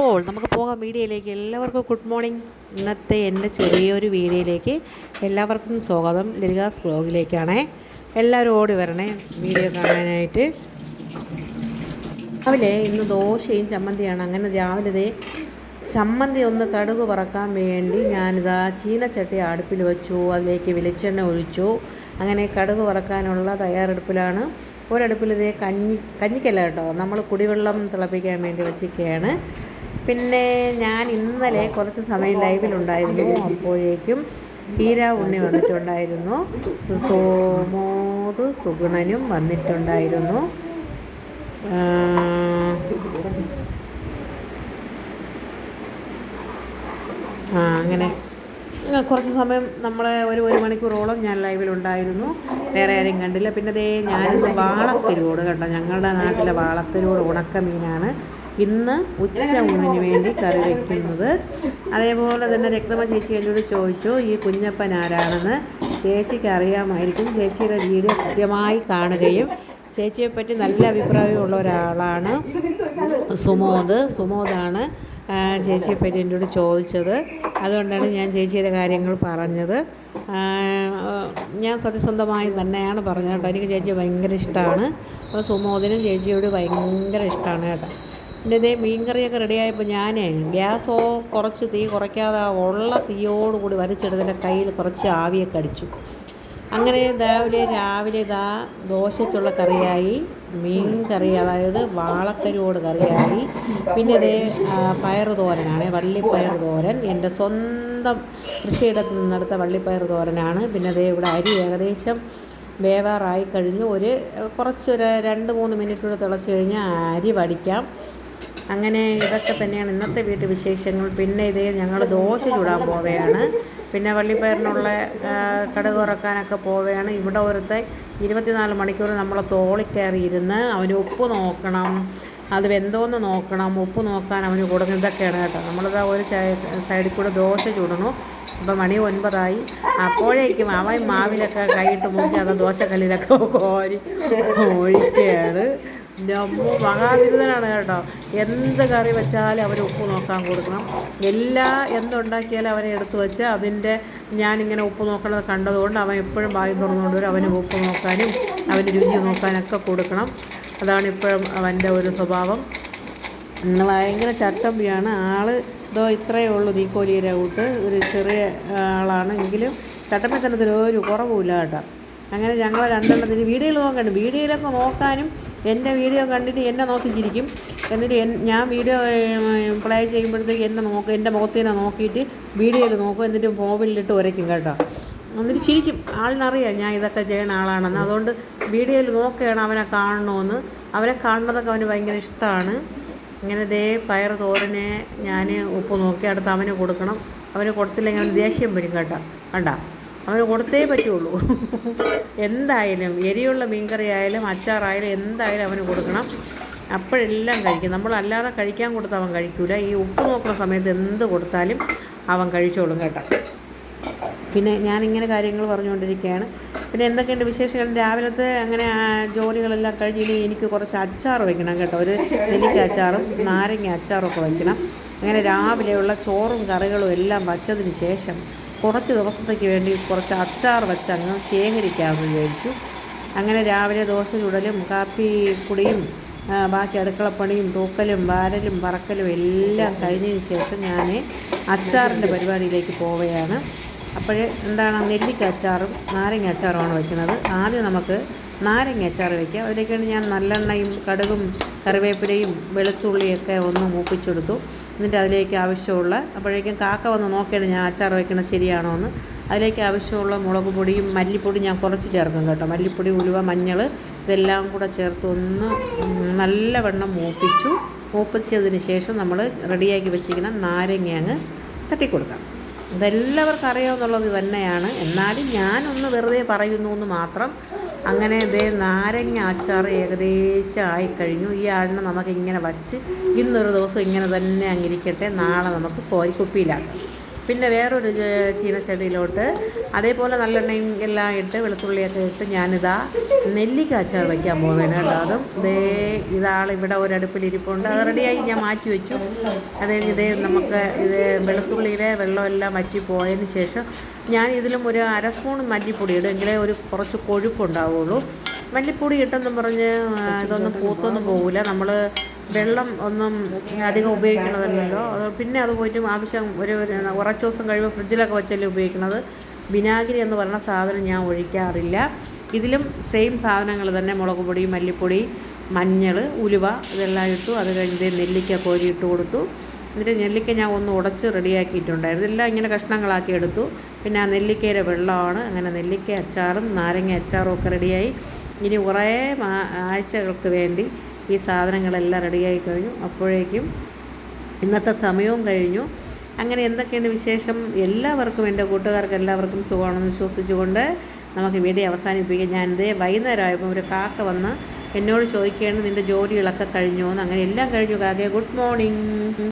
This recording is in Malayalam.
അപ്പോൾ നമുക്ക് പോകാം വീഡിയോയിലേക്ക് എല്ലാവർക്കും ഗുഡ് മോർണിംഗ്. ഇന്നത്തെ എന്റെ ചെറിയൊരു വീഡിയോയിലേക്ക് എല്ലാവർക്കും സ്വാഗതം. ലതികാസ് ബ്ലോഗിലേക്കാണ്. എല്ലാവരും ഓടി വരണേ വീഡിയോ കാണാനായിട്ട്. രാവിലെ ഇന്ന് ദോശയും ചമ്മന്തിയാണ്. അങ്ങനെ രാവിലെ ചമ്മന്തി ഒന്ന് കടുക് വറക്കാൻ വേണ്ടി ഞാനിതാ ചീനച്ചട്ടി അടുപ്പിൽ വെച്ചു. അതിലേക്ക് വെളിച്ചെണ്ണ ഒഴിച്ചു. അങ്ങനെ കടുക് വറക്കാനുള്ള തയ്യാറെടുപ്പിലാണ്. ഒരടുപ്പിൽ ഇതേ കഞ്ഞി കഞ്ഞിക്കല്ല കേട്ടോ. നമ്മൾ കുടിവെള്ളം തിളപ്പിക്കാൻ വേണ്ടി വെച്ചിരിക്കുകയാണ് പിന്നെ ഞാൻ ഇന്നലെ കുറച്ച് സമയം ലൈവിലുണ്ടായിരുന്നു. അപ്പോഴേക്കും ഹീര ഉണ്ണി വന്നിട്ടുണ്ടായിരുന്നു. സോമോത് സുഗുണനും വന്നിട്ടുണ്ടായിരുന്നു. ആ, അങ്ങനെ. കുറച്ച് സമയം നമ്മൾ ഒരു ഒരു മണിക്കൂറോളം ഞാൻ ലൈവിലുണ്ടായിരുന്നു. വേറെ ആരെയും കണ്ടില്ല. പിന്നെ ദേ ഞാനിന്ന് വാളത്തിരോട് കണ്ടോ? ഞങ്ങളുടെ നാട്ടിലെ വാളത്തിരൂട് ഉണക്കമീനാണ്. ഇന്ന് ഉച്ച ഊണിന് വേണ്ടി കറി വയ്ക്കുന്നത് അതേപോലെ തന്നെ രക്തമ ചേച്ചി എന്നോട് ചോദിച്ചു ഈ കുഞ്ഞപ്പൻ ആരാണെന്ന്? ചേച്ചിക്ക് അറിയാമായിരിക്കും. ചേച്ചിയുടെ വീഡിയോ കൃത്യമായി കാണുകയും ചേച്ചിയെ പറ്റി നല്ല അഭിപ്രായമുള്ള ഒരാളാണ് സുമോദ്. സുമോദാണ് ആ, ചേച്ചിയെ പറ്റി എന്നോട് ചോദിച്ചത്. അതുകൊണ്ടാണ് ഞാൻ ചേച്ചിയുടെ കാര്യങ്ങൾ പറഞ്ഞത്. ഞാൻ സത്യസന്ധമായി തന്നെയാണ് പറഞ്ഞത് കേട്ടോ. എനിക്ക് ചേച്ചിയെ ഭയങ്കര ഇഷ്ടമാണ്. അപ്പോൾ സുമോദിനും ചേച്ചിയോട് ഭയങ്കര ഇഷ്ടമാണ് കേട്ടോ. പിന്നെ ഇതേ മീൻകറിയൊക്കെ റെഡിയായപ്പോൾ ഞാൻ ഗ്യാസോ കുറച്ച് തീ കുറയ്ക്കാതെ ഉള്ള തീയോടുകൂടി വലിച്ചെടുത്തിന്റെ കയ്യിൽ കുറച്ച് ആവിയൊക്കെ അടിച്ചു. അങ്ങനെ രാവിലെ രാവിലെ ഇതാ ദോശയ്ക്കുള്ള കറിയായി മീൻ കറി അതായത് വാളക്കരിയോട് കറിയായി. പിന്നെ ഇതേ പയർ തോരനാണ് വള്ളിപ്പയർ തോരൻ എന്റെ സ്വന്തം കൃഷിയിടത്ത് നിന്നെടുത്ത വള്ളിപ്പയർ തോരനാണ് പിന്നെ അതേ ഇവിടെ അരി ഏകദേശം വേവാറായി കഴിഞ്ഞു. ഒരു കുറച്ചൊരു രണ്ട് മൂന്ന് മിനിറ്റ് കൂടെ തിളച്ച് കഴിഞ്ഞാൽ അരി വടിക്കാം. അങ്ങനെ ഇതൊക്കെ തന്നെയാണ് ഇന്നത്തെ വീട്ടു വിശേഷങ്ങൾ. പിന്നെ ഇതേ ഞങ്ങൾ ദോശ ചൂടാൻ പോവുകയാണ്. പിന്നെ വള്ളിപ്പയറിനുള്ള കടുക് ഉറക്കാനൊക്കെ പോവുകയാണ്. ഇവിടെ ഒരുത്തെ ഇരുപത്തിനാല് മണിക്കൂർ നമ്മൾ തോളി കയറി ഇരുന്ന് അവന് ഉപ്പ് നോക്കണം. അത് വെന്തോന്ന് നോക്കണം. ഉപ്പ് നോക്കാൻ അവന് കൊടുക്കണം. ഇതൊക്കെയാണ് കേട്ടോ. നമ്മളിതാ ഒരു സൈഡിൽ കൂടെ ദോശ ചൂടണു. ഇപ്പം മണി ഒൻപതായി. അപ്പോഴേക്കും അവൻ മാവിലൊക്കെ കൈയിട്ട് മുക്കി ദോശക്കല്ലിലൊക്കെ കോരി ഒഴിക്കുകയാണ് അമ്മ മഹാബിരുദനാണ് കേട്ടോ. എന്ത് കറി വെച്ചാലും അവർ ഉപ്പ് നോക്കാൻ കൊടുക്കണം. എല്ലാ എന്തുണ്ടാക്കിയാലും അവനെ എടുത്തു വെച്ച് അതിന്റെ ഞാനിങ്ങനെ ഉപ്പ് നോക്കണത് കണ്ടതുകൊണ്ട് അവൻ എപ്പോഴും വായി തുറന്നുകൊണ്ട് വരും. അവന് ഉപ്പ് നോക്കാനും അവന് രുചി നോക്കാനൊക്കെ കൊടുക്കണം. അതാണ് ഇപ്പോഴും അവന്റെ ഒരു സ്വഭാവം. ഇന്ന് ഭയങ്കര ചട്ടമ്പിയാണ്. ആൾ ഇതോ ഇത്രയേ ഉള്ളൂ തീക്കോലിയുടെ കൂട്ട് ഒരു ചെറിയ ആളാണ്. എങ്കിലും ചട്ടമ്പിത്തനത്തിൽ ഒരു കുറവുമില്ല കേട്ടോ. അങ്ങനെ ഞങ്ങൾ രണ്ടെണ്ണത്തിന് വീഡിയോയിൽ നോക്കണ്ട. വീഡിയോയിലൊക്കെ നോക്കാനും എന്റെ വീഡിയോ കണ്ടിട്ട് എന്നെ നോക്കിച്ചിരിക്കും എന്നിട്ട് ഞാൻ വീഡിയോ പ്ലേ ചെയ്യുമ്പോഴത്തേക്ക് എന്നെ നോക്കും എന്റെ മുഖത്തിനെ നോക്കിയിട്ട് വീഡിയോയിൽ നോക്കും. എന്നിട്ട് മൊബൈലിലിട്ട് ഉരയ്ക്കും കേട്ടോ. എന്നിട്ട് ചിരിക്കും. ആളിനറിയാം ഞാൻ ഇതൊക്കെ ചെയ്യുന്ന ആളാണെന്ന്. അതുകൊണ്ട് വീഡിയോയിൽ നോക്കുകയാണ് അവനെ കാണണമെന്ന് അവനെ കാണുന്നതൊക്കെ അവന് ഭയങ്കര ഇഷ്ടമാണ് ഇങ്ങനെ ദേ പയർ തോരനെ ഞാൻ ഉപ്പ് നോക്കി അടുത്ത് അവന് കൊടുക്കണം. അവന് കൊടുത്തില്ലെങ്കിൽ അവന് ദേഷ്യം വരും കേട്ടോ. കണ്ട? അവന് കൊടുത്തേ പറ്റുള്ളൂ. എന്തായാലും എരിയുള്ള മീൻകറി ആയാലും അച്ചാറായാലും എന്തായാലും അവന് കൊടുക്കണം. അപ്പോഴെല്ലാം കഴിക്കും. നമ്മളല്ലാതെ കഴിക്കാൻ കൊടുത്ത് അവൻ കഴിക്കൂല. ഈ ഉപ്പ് നോക്കുന്ന സമയത്ത് എന്ത് കൊടുത്താലും അവൻ കഴിച്ചോളും കേട്ടോ. പിന്നെ ഞാനിങ്ങനെ കാര്യങ്ങൾ പറഞ്ഞുകൊണ്ടിരിക്കുകയാണ്. പിന്നെ എന്തൊക്കെയുണ്ട് വിശേഷങ്ങൾ? രാവിലത്തെ അങ്ങനെ ജോലികളെല്ലാം കഴിഞ്ഞ് ഇനി എനിക്ക് കുറച്ച് അച്ചാർ വെക്കണം കേട്ടോ. ഒരു നെല്ലിക്ക അച്ചാറും നാരങ്ങ അച്ചാറും ഒക്കെ വെക്കണം. അങ്ങനെ രാവിലെയുള്ള ചോറും കറികളും എല്ലാം വച്ചതിന് ശേഷം കുറച്ച് ദിവസത്തേക്ക് വേണ്ടി കുറച്ച് അച്ചാർ വെച്ചങ്ങ് ശേഖരിക്കാമെന്ന് വിചാരിച്ചു. അങ്ങനെ രാവിലെ ദോശ ചുടലും കാപ്പി കുടിയും ബാക്കി അടുക്കളപ്പണിയും തൂക്കലും വാരലും പറക്കലും എല്ലാം കഴിഞ്ഞതിന് ശേഷം ഞാൻ അച്ചാറിന്റെ പരിപാടിയിലേക്ക് പോവുകയാണ്. അപ്പോൾ എന്താണ് നെല്ലിക്ക അച്ചാറും നാരങ്ങ അച്ചാറുമാണ് വയ്ക്കുന്നത് ആദ്യം നമുക്ക് നാരങ്ങ അച്ചാർ വയ്ക്കാം അതിലേക്കാണ് ഞാൻ നല്ലെണ്ണയും കടുകും കറിവേപ്പിലയും വെളുത്തുള്ളിയൊക്കെ ഒന്ന് മൂപ്പിച്ചെടുത്തു. എന്നിട്ട് അതിലേക്ക് ആവശ്യമുള്ള അപ്പോഴേക്കും കാക്ക വന്ന് നോക്കിയാണ് ഞാൻ അച്ചാർ വയ്ക്കുന്നത് ശരിയാണോ എന്ന് അതിലേക്ക് ആവശ്യമുള്ള മുളക് പൊടിയും മല്ലിപ്പൊടി ഞാൻ കുറച്ച് ചേർക്കും കേട്ടോ. മല്ലിപ്പൊടി ഉലുവ മഞ്ഞൾ ഇതെല്ലാം കൂടെ ചേർത്ത് ഒന്ന് നല്ല നല്ലവണ്ണം മൂപ്പിച്ചു. മൂപ്പിച്ചതിന് ശേഷം നമ്മൾ റെഡിയാക്കി വെച്ചിരിക്കുന്ന നാരങ്ങ അങ്ങ് തട്ടിക്കൊടുക്കാം. ഇതെല്ലാവർക്കും അറിയാവുന്നുള്ളത് തന്നെയാണ്. എന്നാലും ഞാനൊന്ന് വെറുതെ പറയുന്നു എന്ന് മാത്രം അങ്ങനെ ഇതേ നാരങ്ങ അച്ചാർ ഏകദേശം ആയിക്കഴിഞ്ഞു ഈ ആളിനെ നമുക്ക് ഇങ്ങനെ വച്ച് ഇന്നൊരു ദിവസം ഇങ്ങനെ തന്നെ അങ്ങിരിക്കട്ടെ. നാളെ നമുക്ക് കോരിക്കുപ്പിയിലാക്കാം പിന്നെ വേറൊരു ചീനച്ചെടിയിലോട്ട് അതേപോലെ നല്ലെണ്ണയും എല്ലാം ഇട്ട് വെളുത്തുള്ളിയൊക്കെ ഇട്ട് ഞാനിതാ നെല്ലിക്ക അച്ചാർ വയ്ക്കാൻ പോവുകയാണ് കേട്ടോ. അതും ദേ ഇതാളിവിടെ ഒരടുപ്പിലിരിപ്പുണ്ട് അത് റെഡിയായി ഞാൻ മാറ്റി വെച്ചു. അതേ ഇതേ നമുക്ക് ഇത് വെളുത്തുള്ളിയിലെ വെള്ളമെല്ലാം വറ്റി പോയതിന് ശേഷം ഞാൻ ഇതിലും ഒരു അര സ്പൂൺ മല്ലിപ്പൊടി ഇടും. എങ്കിലേ ഒരു കുറച്ച് കൊഴുപ്പുണ്ടാവുള്ളൂ. മല്ലിപ്പൊടി ഇട്ടെന്ന് പറഞ്ഞ് ഇതൊന്നും പൂത്തൊന്നും പോകില്ല നമ്മൾ വെള്ളം ഒന്നും അധികം ഉപയോഗിക്കണതല്ലല്ലോ പിന്നെ അത് പോയിട്ട് ആവശ്യം ഒരു കുറച്ച് ദിവസം കഴിയുമ്പോൾ ഫ്രിഡ്ജിലൊക്കെ വെച്ചല്ലേ ഉപയോഗിക്കുന്നത് വിനാഗിരി എന്ന് പറയുന്ന സാധനം ഞാൻ ഒഴിക്കാറില്ല. ഇതിലും സെയിം സാധനങ്ങൾ തന്നെ മുളക് പൊടി മല്ലിപ്പൊടി മഞ്ഞൾ ഉലുവ ഇതെല്ലാം ഇട്ടു. അത് കഴിഞ്ഞ് നെല്ലിക്ക കോരി ഇട്ട് കൊടുത്തു. എന്നിട്ട് നെല്ലിക്ക ഞാൻ ഒന്ന് ഉടച്ച് റെഡിയാക്കിയിട്ടുണ്ടായിരുന്നു. എല്ലാം ഇങ്ങനെ കഷ്ണങ്ങളാക്കി എടുത്തു. പിന്നെ ആ നെല്ലിക്കയുടെ വെള്ളമാണ്. അങ്ങനെ നെല്ലിക്ക അച്ചാറും നാരങ്ങ അച്ചാറും ഒക്കെ റെഡിയായി. ഇനി കുറേ ആഴ്ചകൾക്ക് വേണ്ടി ഈ സാധനങ്ങളെല്ലാം റെഡിയായി കഴിഞ്ഞു. അപ്പോഴേക്കും ഇന്നത്തെ സമയവും കഴിഞ്ഞു. അങ്ങനെ എന്തൊക്കെയാണ് വിശേഷം? എല്ലാവർക്കും എന്റെ കൂട്ടുകാർക്ക് എല്ലാവർക്കും സുഖമാണെന്ന് വിശ്വസിച്ചുകൊണ്ട് നമുക്ക് വീഡിയോ അവസാനിപ്പിക്കാം. ഞാൻ ഇതേ വൈകുന്നേരം ആയപ്പോൾ ഒരു കാക്ക വന്ന് എന്നോട് ചോദിക്കുകയാണ് നിന്റെ ജോലികളൊക്കെ കഴിഞ്ഞോ എന്ന് അങ്ങനെ എല്ലാം കഴിഞ്ഞു കാക്കയെ ഗുഡ് മോർണിംഗ്.